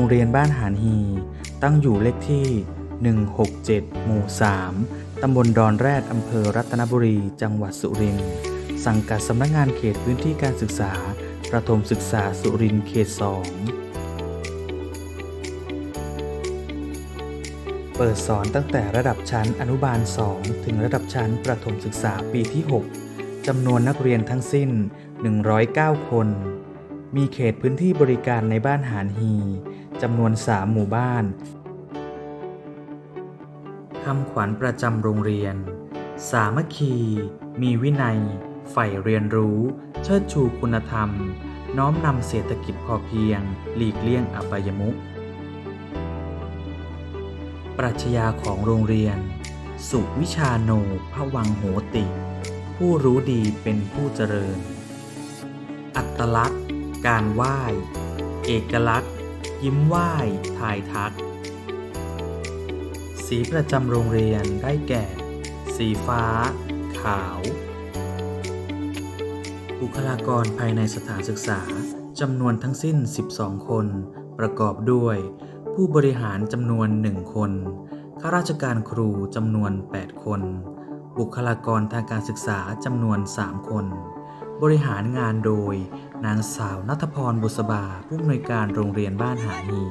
โรงเรียนบ้านหานฮี ตั้งอยู่เลขที่ 167 หมู่ 3 ตำบลดอนแรดอำเภอรัตนบุรี จังหวัดสุรินทร์ สังกัดสำนักงานเขตพื้นที่การศึกษา ประถมศึกษาสุรินทร์เขต 2 เปิดสอนตั้งแต่ระดับชั้นอนุบาล 2 ถึงระดับชั้นประถมศึกษาปีที่ 6 จำนวนนักเรียนทั้งสิ้น 109 คน มีเขตพื้นที่บริการในบ้านหานฮี จำนวน 3 หมู่บ้านคำขวัญประจำโรงเรียน สามัคคี มีวินัย ใฝ่เรียนรู้ เชิดชูคุณธรรม น้อมนำเศรษฐกิจพอเพียง หลีกเลี่ยงอบายมุขปรัชญาของโรงเรียน สุวิชาโนพวังโหติ ผู้รู้ดีเป็นผู้เจริญ อัตลักษณ์ การไหว้ เอกลักษณ์ ยิ้มไหว้ทายทัก สีประจำโรงเรียนได้แก่ สีฟ้า ขาว บุคลากรภายในสถานศึกษาจำนวนทั้งสิ้น 12 คน ประกอบด้วย ผู้บริหารจำนวน 1 คน ข้าราชการครูจำนวน 8 คน บุคลากรทางการศึกษาจำนวน 3 คน บริหารงานโดย นางสาวนัทพรบุษบาผู้อำนวยการโรงเรียนบ้านหานี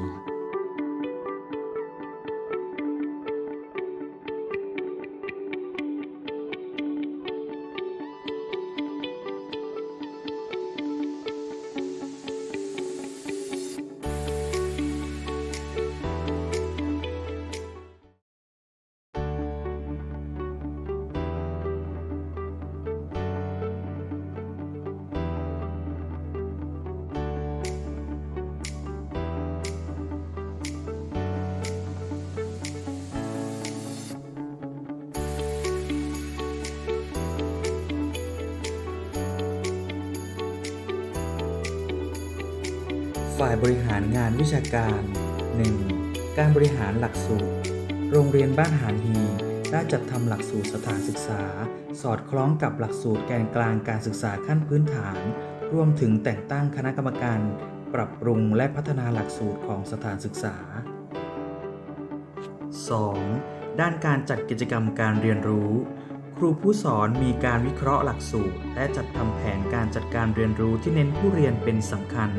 ฝ่ายบริหารงานวิชาการ 1. การบริหารหลักสูตร โรงเรียนบ้านหานฮี ได้จัดทำหลักสูตรสถานศึกษา สอดคล้องกับหลักสูตรแกนกลางการศึกษาขั้นพื้นฐาน รวมถึงแต่งตั้งคณะกรรมการ ปรับปรุงและพัฒนาหลักสูตรของสถานศึกษา 2. ด้านการจัดกิจกรรมการเรียนรู้ ครูผู้สอนมีการวิเคราะห์หลักสูตร และจัดทำแผนการจัดการเรียนรู้ที่เน้นผู้เรียนเป็นสำคัญ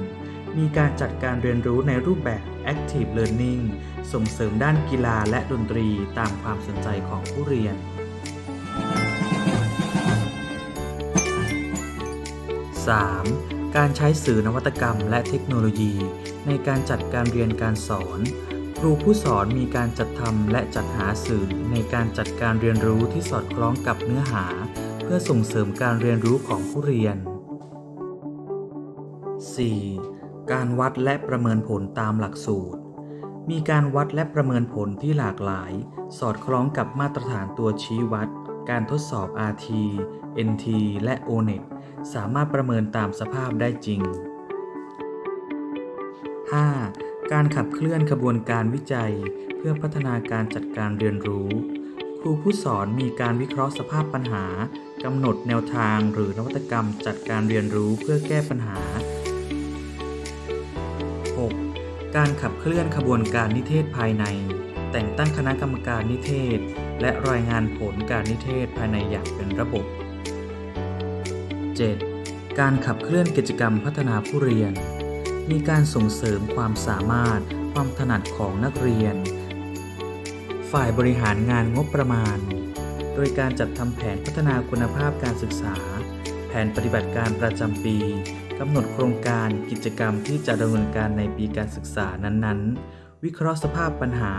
มีการจัดการเรียนรู้ในรูปแบบ Active Learning ส่งเสริมด้านกีฬาและดนตรีตามความสนใจของผู้เรียน 3. การใช้สื่อนวัตกรรมและเทคโนโลยี ในการจัดการเรียนการสอน ครูผู้สอนมีการจัดทำและจัดหาสื่อในการจัดการเรียนรู้ที่สอดคล้องกับเนื้อหา เพื่อส่งเสริมการเรียนรู้ของผู้เรียน 4. การวัดและประเมินผลตามหลักสูตร มีการวัดและประเมินผลที่หลากหลาย สอดคล้องกับมาตรฐานตัวชี้วัด การทดสอบ RT NT และ ONET สามารถประเมินตามสภาพได้จริง 5. การขับเคลื่อนขบวนการวิจัย เพื่อพัฒนาการจัดการเรียนรู้ ครูผู้สอนมีการวิเคราะห์สภาพปัญหากำหนดแนวทางหรือนวัตกรรมจัดการเรียนรู้เพื่อแก้ปัญหา การขับเคลื่อนขบวนการนิเทศภายใน แต่งตั้งคณะกรรมการนิเทศ และรายงานผลการนิเทศภายในอย่างเป็นระบบ 7. การขับเคลื่อนกิจกรรมพัฒนาผู้เรียน มีการส่งเสริมความสามารถ ความถนัดของนักเรียน ฝ่ายบริหารงานงบประมาณ โดยการจัดทำแผนพัฒนาคุณภาพการศึกษา แผนปฏิบัติการประจำปี กำหนดโครงการกิจกรรมที่จะดำเนินการในปีการศึกษานั้นๆ วิเคราะห์สภาพปัญหา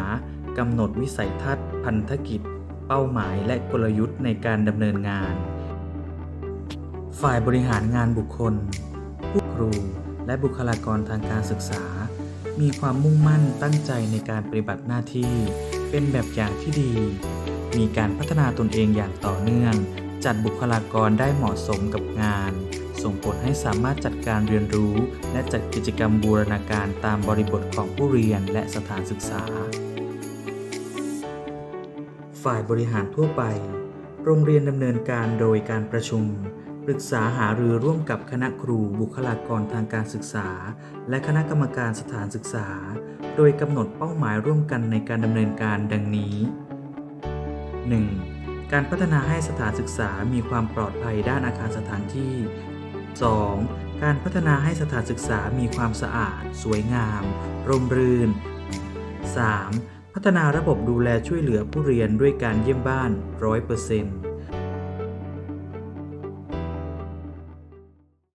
กำหนดวิสัยทัศน์ พันธกิจ เป้าหมายและกลยุทธ์ในการดำเนินงาน ฝ่ายบริหารงานบุคคล ผู้ครูและบุคลากรทางการศึกษา มีความมุ่งมั่นตั้งใจในการปฏิบัติหน้าที่ เป็นแบบอย่างที่ดี มีการพัฒนาตนเองอย่างต่อเนื่อง จัดบุคลากรได้เหมาะสมกับงาน ส่งผลให้สามารถจัดการเรียนรู้ และจัดกิจกรรมบูรณาการตามบริบทของผู้เรียนและสถานศึกษา ฝ่ายบริหารทั่วไป โรงเรียนดำเนินการโดยการประชุม ปรึกษาหารือร่วมกับคณะครูบุคลากรทางการศึกษา และคณะกรรมการสถานศึกษา โดยกำหนดเป้าหมายร่วมกันในการดำเนินการดังนี้ 1. การพัฒนาให้สถานศึกษามีความปลอดภัยด้านอาคารสถานที่ 2. การพัฒนาให้สถานศึกษามีความสะอาด สวยงาม ร่มรื่น 3. พัฒนาระบบดูแลช่วยเหลือผู้เรียนด้วยการเยี่ยมบ้าน 100%